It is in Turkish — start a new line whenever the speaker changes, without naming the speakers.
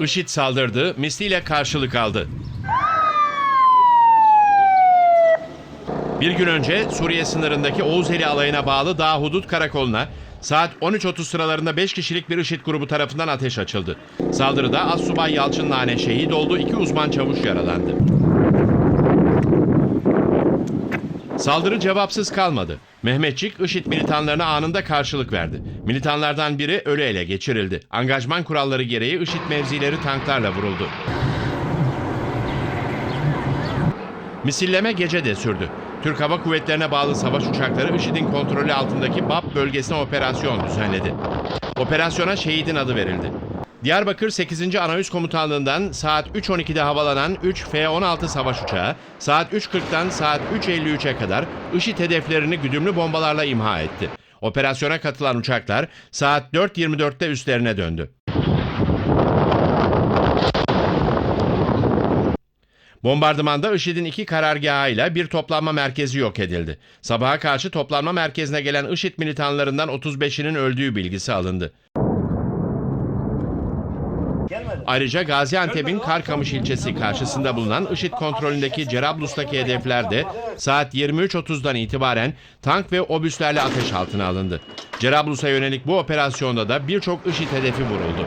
IŞİD saldırdı, misliyle karşılık aldı. Bir gün önce Suriye sınırındaki Oğuzeli alayına bağlı Dağ Hudut Karakolu'na saat 13.30 sıralarında 5 kişilik bir IŞİD grubu tarafından ateş açıldı. Saldırıda Assubay Yalçın Nane şehit oldu, iki uzman çavuş yaralandı. Saldırı cevapsız kalmadı. Mehmetçik IŞİD militanlarına anında karşılık verdi. Militanlardan biri ölü ele geçirildi. Angajman kuralları gereği IŞİD mevzileri tanklarla vuruldu. Misilleme gece de sürdü. Türk Hava Kuvvetlerine bağlı savaş uçakları IŞİD'in kontrolü altındaki BAP bölgesine operasyon düzenledi. Operasyona şehidin adı verildi. Diyarbakır 8. Anayüz Komutanlığı'ndan saat 3.12'de havalanan 3 F-16 savaş uçağı saat 3.40'dan saat 3.53'e kadar IŞİD hedeflerini güdümlü bombalarla imha etti. Operasyona katılan uçaklar saat 4.24'te üstlerine döndü. Bombardımanda IŞİD'in iki karargahıyla bir toplanma merkezi yok edildi. Sabaha karşı toplanma merkezine gelen IŞİD militanlarından 35'inin öldüğü bilgisi alındı. Ayrıca Gaziantep'in Karkamış ilçesi karşısında bulunan IŞİD kontrolündeki Cerablus'taki hedefler de saat 23.30'dan itibaren tank ve obüslerle ateş altına alındı. Cerablus'a yönelik bu operasyonda da birçok IŞİD hedefi vuruldu.